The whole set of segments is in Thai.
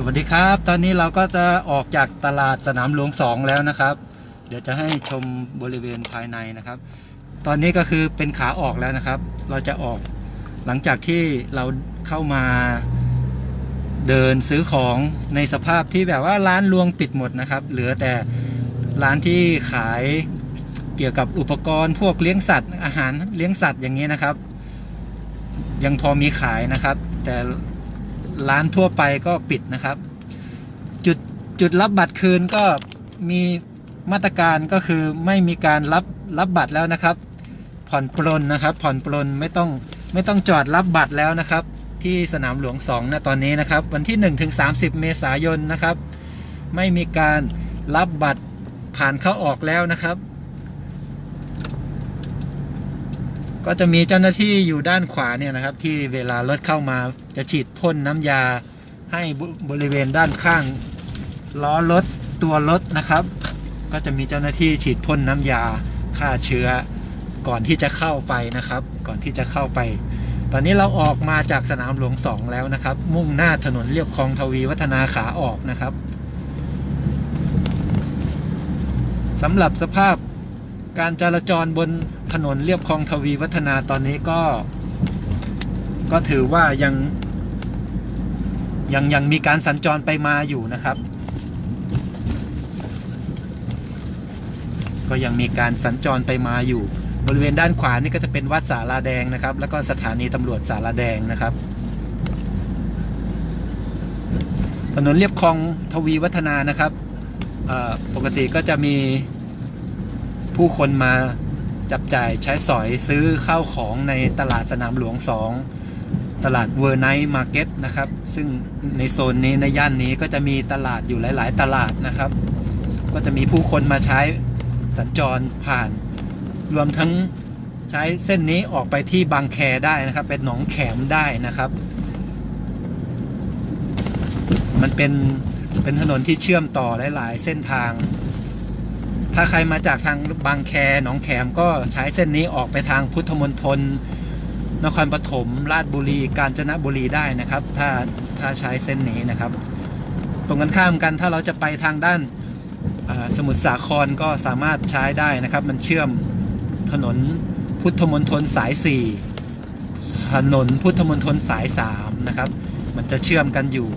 สวัสดีครับ ตอนนี้เราก็จะออกจากตลาดสนามหลวงสองแล้วนะครับ เดี๋ยวจะให้ชมบริเวณภายในนะครับ ตอนนี้ก็คือเป็นขาออกแล้วนะครับ เราจะออกหลังจากที่เราเข้ามาเดินซื้อของในสภาพที่แบบว่าร้านรวงปิดหมดนะครับ เหลือแต่ร้านที่ขายเกี่ยวกับอุปกรณ์พวกเลี้ยงสัตว์อาหารเลี้ยงสัตว์อย่างนี้นะครับ ยังพอมีขายนะครับ แต่ ร้านทั่วไปก็ปิดนะครับ จุดจุดรับบัตรคืนก็มีมาตรการก็คือไม่มีการรับรับบัตรแล้วนะครับ ผ่อนปลนนะครับ ผ่อนปลนไม่ต้องไม่ต้องจอดรับบัตรแล้วนะครับ ที่สนามหลวง2นะตอนนี้นะครับ วันที่1ถึง30 เมษายนนะครับ ไม่มีการรับบัตรผ่านเข้าออกแล้วนะครับ ก็จะมีเจ้าหน้าที่อยู่ด้านขวาเนี่ยนะครับ ที่เวลารถเข้ามาจะฉีดพ่นน้ำยาให้บริเวณด้านข้างล้อรถตัวรถนะครับ ก็จะมีเจ้าหน้าที่ฉีดพ่นน้ำยาฆ่าเชื้อ ก่อนที่จะเข้าไปนะครับ ก่อนที่จะเข้าไป ตอนนี้เราออกมาจากสนามหลวงสองแล้วนะครับ มุ่งหน้าถนนเรียบคลองทวีวัฒนาขาออกนะครับสำหรับสภาพ การจราจรบนถนนเรียบคลองทวีวัฒนาตอนนี้ก็ ก็ถือว่ายัง ยังยังมีการสัญจรไปมาอยู่นะครับ ก็ยังมีการสัญจรไปมาอยู่ บริเวณด้านขวานี่ก็จะเป็นวัดสาราแดงนะครับ แล้วก็สถานีตำรวจสาราแดงนะครับถนนเรียบคลองทวีวัฒนานะครับปกติก็จะมี ผู้คนมาจับจ่ายใช้สอยซื้อข้าวของในตลาดสนามหลวง 2 ตลาดเวอร์ไนท์มาร์เก็ตนะครับ ซึ่งในโซนนี้ในย่านนี้ก็จะมีตลาดอยู่หลาย ๆ ตลาดนะครับ ก็จะมีผู้คนมาใช้สัญจรผ่าน รวมทั้งใช้เส้นนี้ออกไปที่บางแคได้นะครับ เป็นหนองแขมได้นะครับ มันเป็นเป็นถนนที่เชื่อมต่อหลาย ๆ เส้นทาง ถ้าใครมาจากทางบางแคหนองแขมก็ใช้เส้นนี้ออกไปทางพุทธมณฑลนครปฐมราชบุรีกาญจนบุรีได้นะครับ ถ้าถ้าใช้เส้นนี้นะครับ ตรงกันข้ามกันถ้าเราจะไปทางด้านสมุทรสาครก็สามารถใช้ได้นะครับ มันเชื่อมถนนพุทธมณฑลสาย 4 ถนนพุทธมณฑลสาย 3 นะครับ มันจะเชื่อมกันอยู่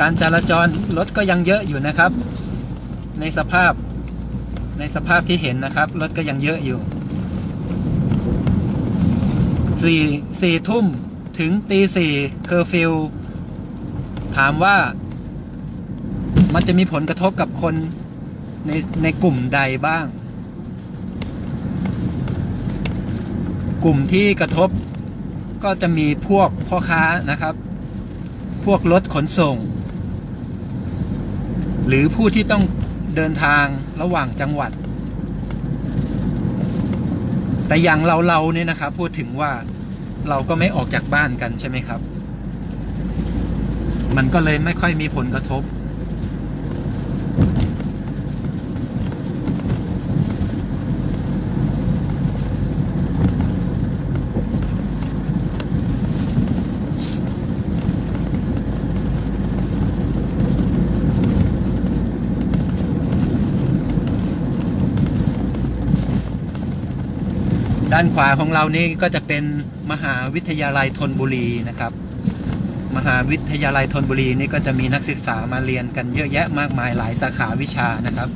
การจราจรรถก็ยังเยอะอยู่นะครับ ในสภาพในสภาพที่เห็นนะครับรถก็ยังเยอะอยู่สี่สี่ทุ่มถึงตีสี่เคอร์ฟิวถามว่ามันจะมีผลกระทบกับคนในในกลุ่มใดบ้าง กลุ่มที่กระทบก็จะมีพวกพ่อค้านะครับ พวกรถขนส่ง หรือผู้ที่ต้องเดินทางระหว่างจังหวัด แต่อย่างเราเราเนี่ยนะครับ พูดถึงว่าเราก็ไม่ออกจากบ้านกันใช่ไหมครับ มันก็เลยไม่ค่อยมีผลกระทบ ด้านขวาของเรานี่ก็จะเป็นมหาวิทยาลัยธนบุรีนะครับ มหาวิทยาลัยธนบุรีนี่ก็จะมีนักศึกษามาเรียนกันเยอะแยะมากมายหลายสาขาวิชานะครับ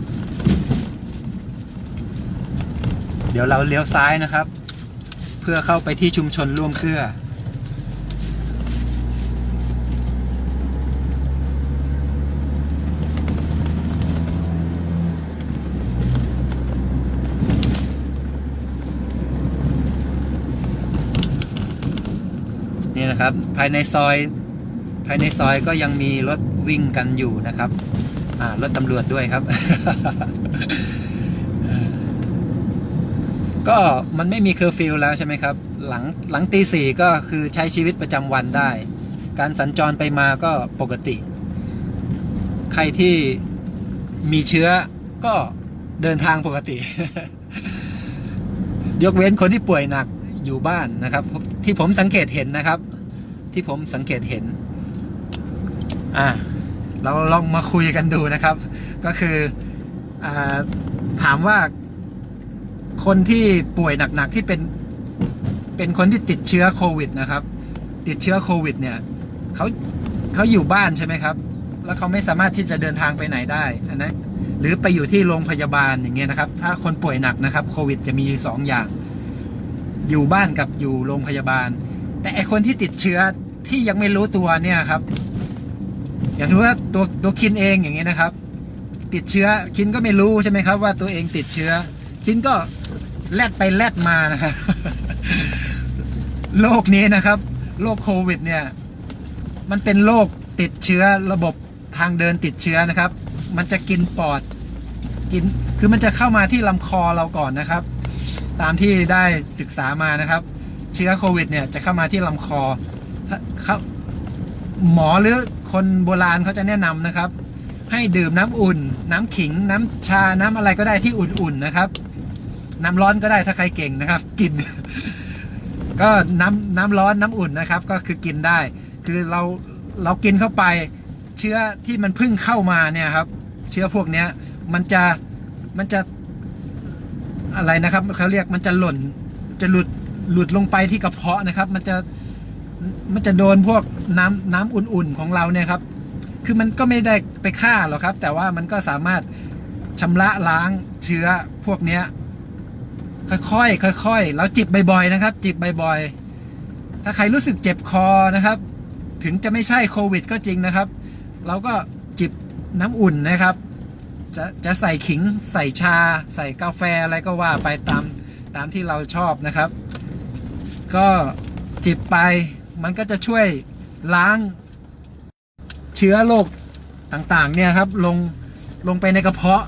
เดี๋ยวเราเลี้ยวซ้ายนะครับ เพื่อเข้าไปที่ชุมชนร่วมเครือ นะครับ ภายในซอย ภายในซอยก็ยังมีรถวิ่งกันอยู่นะครับอ่ารถตำรวจด้วยครับ ก็มันไม่มีเคอร์ฟิวแล้วใช่ไหมครับ หลังหลังตีสี่ก็คือใช้ชีวิตประจำวันได้ การสัญจรไปมาก็ปกติ ใครที่มีเชื้อก็เดินทางปกติ ยกเว้นคนที่ป่วยหนักอยู่บ้านนะครับ ที่ผมสังเกตเห็นนะครับ ที่ผมสังเกตเห็น อ่า เราลองมาคุยกันดูนะครับ ก็คืออถามว่าคนที่ป่วยหนักๆที่เป็นเป็นคนที่ติดเชื้อโควิดนะครับ ติดเชื้อโควิด เนี่ยเขาเขาอยู่บ้านใช่ไหมครับ แล้วเขาไม่สามารถที่จะเดินทางไปไหนได้อันนั้นหรือไปอยู่ที่โรงพยาบาลอย่างเงี้ยนะครับ ถ้าคนป่วยหนักนะครับโควิด จะมีสองอย่าง อยู่บ้านกับอยู่โรงพยาบาล แต่ไอคนที่ติดเชื้อที่ยังไม่รู้ตัวเนี่ยครับ อย่างที่ว่าตัวตัวคินเองอย่างเงี้นะครับ ติดเชื้อคินก็ไม่รู้ใช่ไหมครับ ว่าตัวเองติดเชื้อ คินก็แลดไปแลดมานะครับโรคนี้นะครับโรคโควิดเนี่ย มันเป็นโรคติดเชื้อระบบทางเดินติดเชื้อนะครับ มันจะกินปอดกินคือมันจะเข้ามาที่ลำคอเราก่อนนะครับ ตามที่ได้ศึกษามานะครับ เชื้อโควิดเนี่ยจะเข้ามาที่ลำคอถ้าเขาหมอหรือคนโบราณเขาจะแนะนำนะครับ ให้ดื่มน้ำอุ่น น้ำขิง น้ำชาน้ำอะไรก็ได้ที่อุ่นๆนะครับ น้ำร้อนก็ได้ถ้าใครเก่งนะครับ กิน ก็น้ำน้ำร้อนน้ำอุ่นนะครับ ก็คือกินได้ คือเราเรากินเข้าไปเชื้อที่มันพิ่งเข้ามาเนี่ยครับ เชื้อพวกเนี้ยมันจะมันจะอะไรนะครับเขาเรียกมันจะหล่นจะหลุด หลุดลงไปที่กระเพาะนะครับ มันจะมันจะโดนพวกน้ำน้ำอุ่นๆของเราเนี่ยครับ คือมันก็ไม่ได้ไปฆ่าหรอกครับ แต่ว่ามันก็สามารถชำระล้างเชื้อพวกเนี้ยค่อยๆค่อยๆแล้วจิบบ่อยๆนะครับ จิบบ่อยๆถ้าใครรู้สึกเจ็บคอนะครับ ถึงจะไม่ใช่โควิด ก็จริงนะครับ เราก็จิบน้ำอุ่นนะครับ จะจะใส่ขิงใส่ชา ใส่กาแฟอะไรก็ว่าไปตามตามที่เราชอบนะครับ ก็จิบไปมันก็จะช่วยล้างเชื้อโรคต่างๆเนี่ยครับลงลงไปในกระเพาะ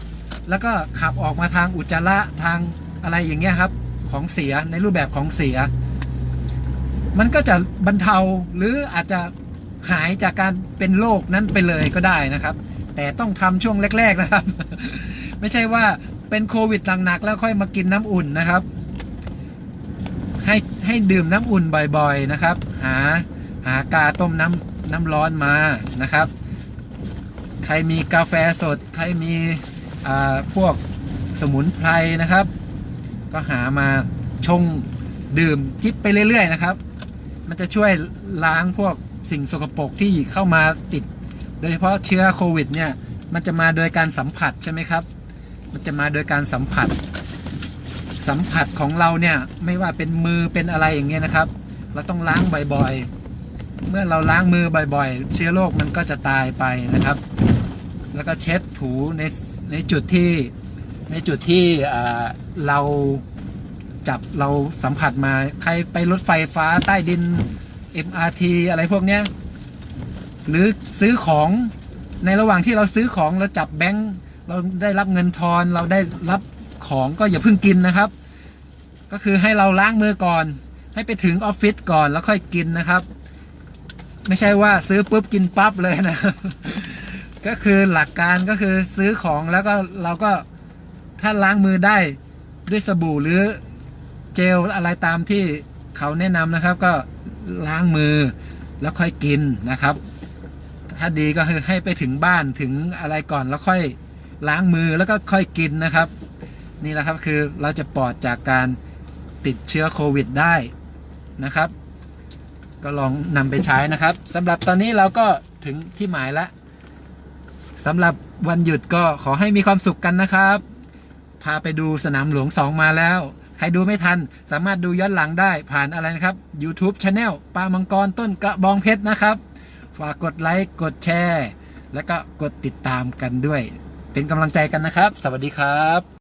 แล้วก็ขับออกมาทางอุจจาระทางอะไรอย่างเงี้ยครับของเสียในรูปแบบของเสีย มันก็จะบรรเทาหรืออาจจะหายจากการเป็นโรคนั้นไปเลยก็ได้นะครับ แต่ต้องทำช่วงแรก ๆนะครับ ไม่ใช่ว่าเป็นโควิดหนักๆแล้วค่อยมากินน้ำอุ่นนะครับ ให้ให้ดื่มน้ำอุ่นบ่อยๆนะครับ หาหากาต้มน้ำน้ำร้อนมานะครับ ใครมีกาแฟสด ใครมีอ่าพวกสมุนไพรนะครับ ก็หามาชงดื่มจิบไปเรื่อย ๆ นะครับ มันจะช่วยล้างพวกสิ่งสกปรกที่เข้ามาติด โดยเฉพาะเชื้อโควิดเนี่ย มันจะมาโดยการสัมผัสใช่ไหมครับ มันจะมาโดยการสัมผัส สัมผัสของเราเนี่ยไม่ว่าเป็นมือเป็นอะไรอย่างเงี้ยนะครับ เราต้องล้างบ่อยๆ เมื่อเราล้างมือบ่อยๆ เชื้อโรคมันก็จะตายไปนะครับ แล้วก็เช็ดถูในในจุดที่ในจุดที่เราจับเราสัมผัสมาใครไปรถไฟฟ้าใต้ดิน MRT อะไรพวกเนี้ยหรือซื้อของในระหว่างที่เราซื้อของเราจับแบงค์เราได้รับเงินทอนเราได้รับ ของก็อย่าเพิ่งกินนะครับ ก็คือให้เราล้างมือก่อน ให้ไปถึงออฟฟิศก่อนแล้วค่อยกินนะครับ ไม่ใช่ว่าซื้อปุ๊บกินปั๊บเลยนะครับก็คือหลักการก็คือซื้อของแล้วก็เราก็ถ้าล้างมือได้ด้วยสบู่หรือเจลอะไรตามที่เขาแนะนำนะครับ ก็ล้างมือแล้วค่อยกินนะครับ ถ้าดีก็คือให้ไปถึงบ้านถึงอะไรก่อนแล้วค่อยล้างมือแล้วก็ค่อยกินนะครับ นี่แหละครับคือเราจะปลอดจากการติดเชื้อโควิดได้นะครับ ก็ลองนำไปใช้นะครับสำหรับตอนนี้เราก็ถึงที่หมายแล้วสำหรับวันหยุดก็ขอให้มีความสุขกันนะครับ พาไปดูสนามหลวงสองมาแล้ว ใครดูไม่ทันสามารถดูย้อนหลังได้ผ่านอะไรนะครับ YouTube Channel ปลามังกรต้นกระบองเพชรนะครับ ฝากกดไลค์กดแชร์ แล้วก็กดติดตามกันด้วย เป็นกำลังใจกันนะครับ สวัสดีครับ